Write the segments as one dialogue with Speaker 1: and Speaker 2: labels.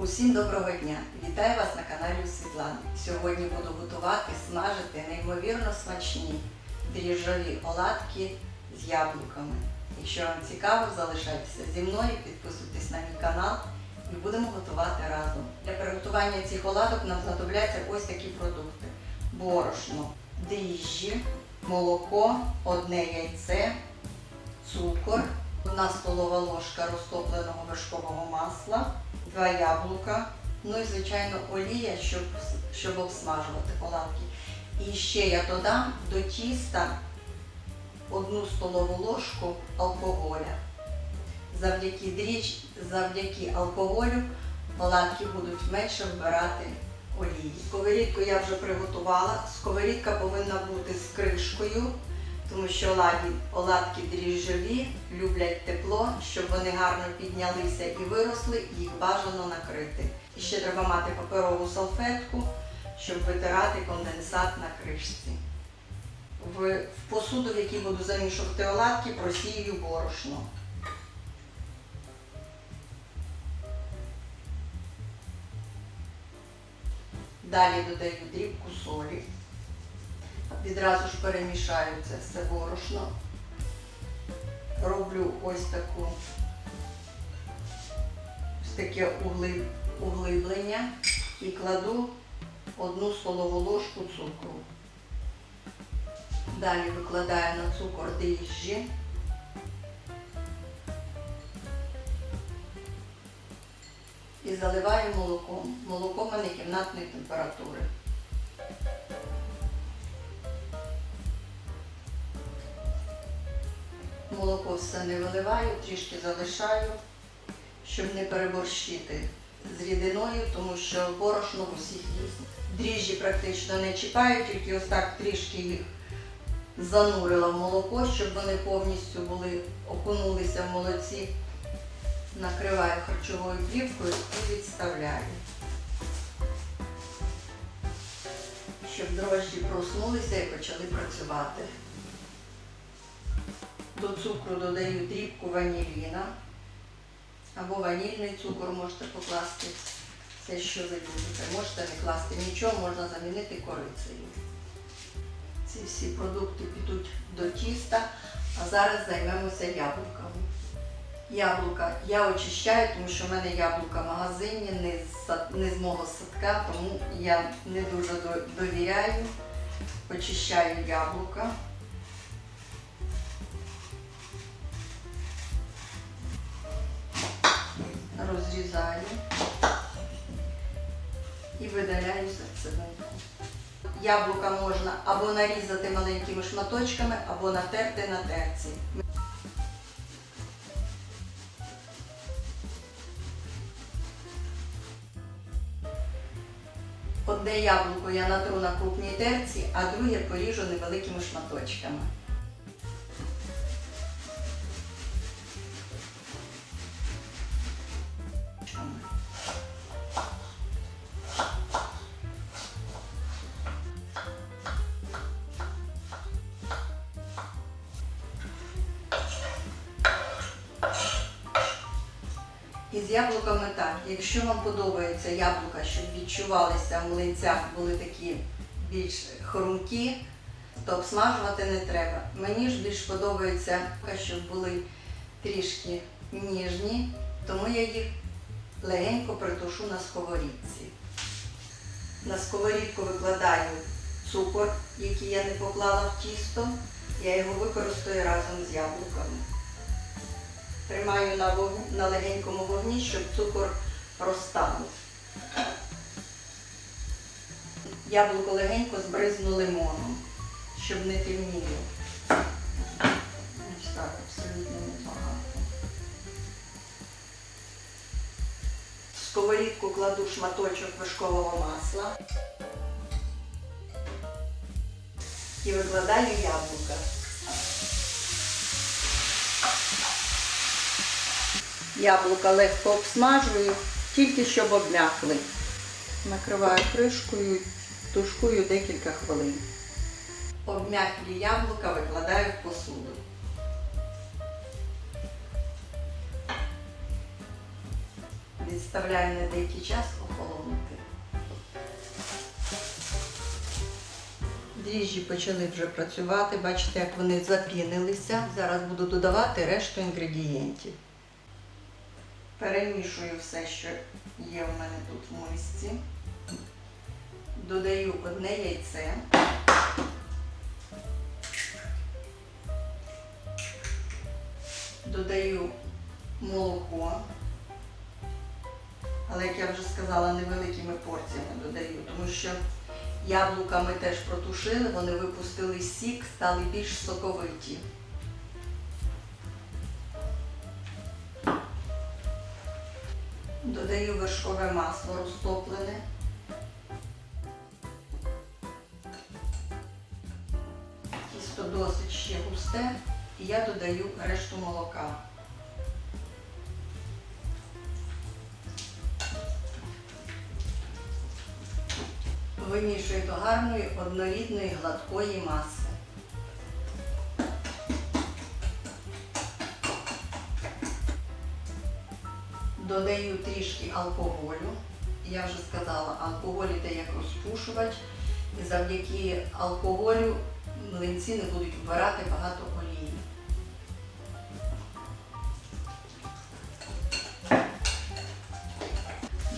Speaker 1: Усім доброго дня! Вітаю вас на каналі Світлани. Сьогодні буду готувати, смажити неймовірно смачні дріжджові оладки з яблуками. Якщо вам цікаво, залишайтеся зі мною, підписуйтесь на мій канал і будемо готувати разом. Для приготування цих оладок нам знадобляться ось такі продукти: борошно, дріжджі, молоко, одне яйце, цукор, одна столова ложка розтопленого вершкового масла, два яблука, ну і звичайно олія, щоб, щоб обсмажувати оладки. І ще я додам до тіста одну столову ложку алкоголя. Завдяки дріж, завдяки алкоголю оладки будуть менше вбирати олії. Сковорідку я вже приготувала. Сковорідка повинна бути з кришкою, тому що оладі, оладки дріжджові люблять тепло, щоб вони гарно піднялися і виросли, їх бажано накрити. І ще треба мати паперову салфетку, щоб витирати конденсат на кришці. В, посуду, в якій буду замішувати оладки, просію борошно. Далі додаю дрібку солі. Відразу ж перемішаю це все борошно. Роблю ось таку ось таке углиблення і кладу одну столову ложку цукру. Далі викладаю на цукор дріжджі. І заливаю молоком. Молоко в мене кімнатної температури. Молоко все не виливаю, трішки залишаю, щоб не переборщити з рідиною, тому що борошно в усіх різне. Дріжджі практично не чіпаю, тільки ось так трішки їх занурила в молоко, щоб вони повністю були, окунулися в молоці. Накриваю харчовою плівкою і відставляю. Щоб дрожжі проснулися і почали працювати. До цукру додаю дрібку ваніліна або ванільний цукор можете покласти. Все, що ви любите. Можете не класти нічого, можна замінити корицею. Ці всі продукти підуть до тіста, а зараз займемося яблуками. Яблука я очищаю, тому що в мене яблука магазинні, не з, не з мого садка, тому я не дуже довіряю. Очищаю яблука. Розрізаю і видаляю серцевинку. Яблука можна або нарізати маленькими шматочками, або натерти на терці. Одне яблуко я натру на крупній терці, а друге поріжу невеликими шматочками. З яблуками так. Якщо вам подобається яблука, щоб відчувалися в млинцях, були такі більш хрумкі, то обсмажувати не треба. Мені ж більш подобається, щоб були трішки ніжні, тому я їх легенько притушу на сковорідці. На сковорідку викладаю цукор, який я не поклала в тісто. Я його використаю разом з яблуками. Тримаю на, вог- на легенькому вогні, щоб цукор розтанув. Яблуко легенько збризну лимоном, щоб не темніло. Ось так, абсолютно небагато. В сковорідку кладу шматочок вершкового масла і викладаю яблука. Яблука легко обсмажую, тільки щоб обмякли. Накриваю кришкою, тушкую декілька хвилин. Обмяклі яблука викладаю в посуду. Відставляю на деякий час охолонути. Дріжджі почали вже працювати, бачите, як вони запінилися. Зараз буду додавати решту інгредієнтів. Перемішую все, що є в мене тут в мисці. Додаю одне яйце. Додаю молоко. Але, як я вже сказала, невеликими порціями додаю, тому що яблука ми теж протушили, вони випустили сік, стали більш соковиті. Додаю вершкове масло розтоплене. Тісто досить ще густе, і я додаю решту молока. Вимішую до гарної однорідної гладкої маси. Додаю трішки алкоголю. Я вже сказала, алкоголь йде як розпушувач, і завдяки алкоголю млинці не будуть вбирати багато олії.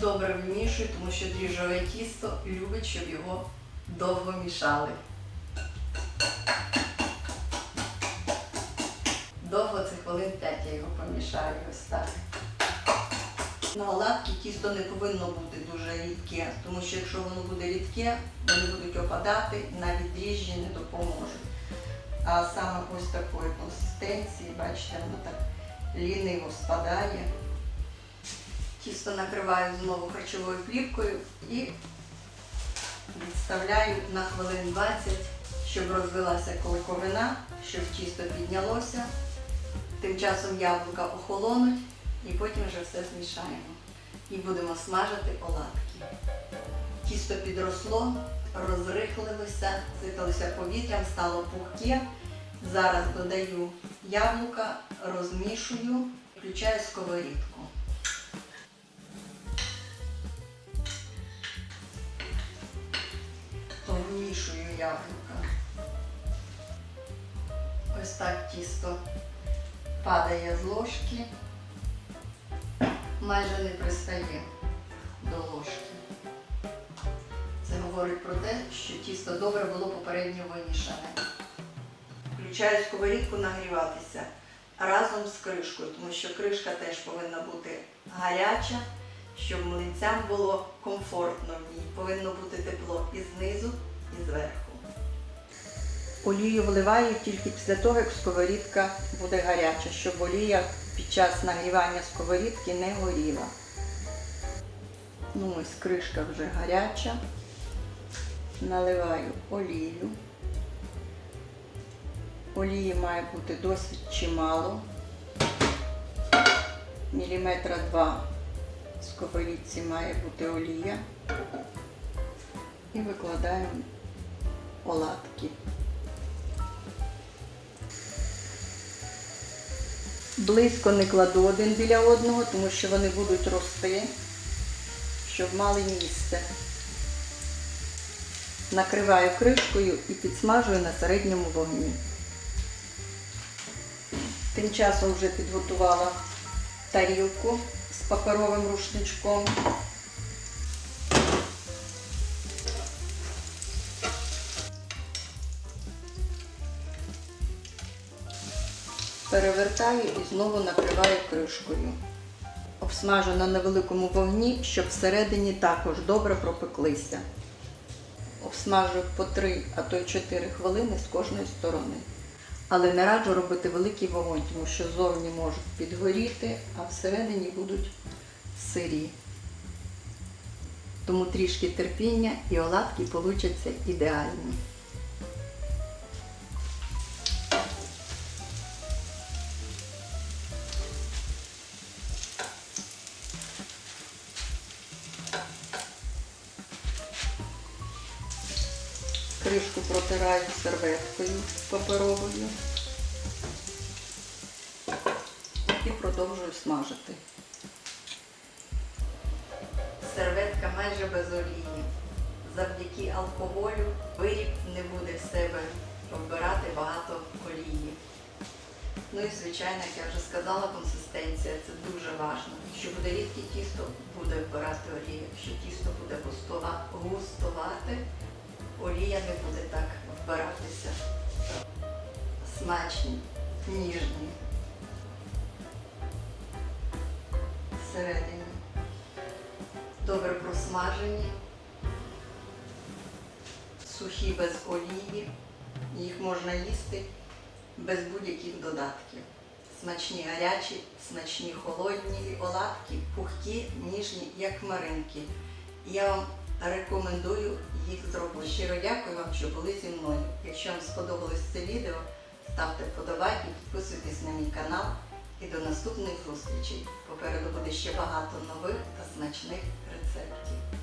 Speaker 1: Добре вимішую, тому що дріжджове тісто любить, щоб його довго мішали. Довго це хвилин 5 я його помішаю ось так. На оладки тісто не повинно бути дуже рідке, тому що якщо воно буде рідке, вони будуть опадати, навіть дріжджі не допоможуть. А саме ось такої консистенції, бачите, воно так ліниво спадає. Тісто накриваю знову харчовою плівкою і відставляю на хвилин 20, щоб розвилася клейковина, щоб тісто піднялося. Тим часом яблука охолонуть і потім вже все змішаємо. І будемо смажити оладки. Тісто підросло, розрихлилося, сипалося повітрям, стало пухке. Зараз додаю яблука, розмішую, включаю сковорідку. Вмішую яблука. Ось так тісто падає з ложки, майже не пристає до ложки. Це говорить про те, що тісто добре було попередньо вимішане. Включаю сковорідку нагріватися разом з кришкою, тому що кришка теж повинна бути гаряча, щоб млинцям було комфортно в ній. Повинно бути тепло і знизу, і зверху. Олію вливаю тільки після того, як сковорідка буде гаряча, щоб олія під час нагрівання сковорідки не горіла. Ну ось кришка вже гаряча. Наливаю олію. Олії має бути досить чимало. Міліметра два в сковорідці має бути олія. І викладаємо оладки. Близько не кладу один біля одного, тому що вони будуть рости, щоб мали місце. Накриваю кришкою і підсмажую на середньому вогні. Тим часом вже підготувала тарілку з паперовим рушничком. Перевертаю і знову накриваю кришкою. Обсмажу на невеликому вогні, щоб всередині також добре пропеклися. Обсмажую по 3, а то й 4 хвилини з кожної сторони. Але не раджу робити великий вогонь, тому що зовні можуть підгоріти, а всередині будуть сирі. Тому трішки терпіння і оладки получаться ідеальні. Кришку протираю серветкою паперовою і продовжую смажити. котлетка майже без олії. Завдяки алкоголю виріб не буде в себе вбирати багато олії. Ну і звичайно, як я вже сказала, консистенція це дуже важливо. Якщо буде рідке тісто, буде вбирати олію. Якщо тісто буде густувати, олія не буде так вбиратися. Смачні, ніжні. Всередині. Добре просмажені. Сухі без олії. Їх можна їсти без будь-яких додатків. Смачні гарячі, смачні холодні оладки, пухкі, ніжні, як хмаринки. Я вам рекомендую їх зробити. Щиро дякую вам, що були зі мною. Якщо вам сподобалось це відео, ставте вподобайки, підписуйтесь на мій канал і до наступних зустрічей. Попереду буде ще багато нових та смачних рецептів.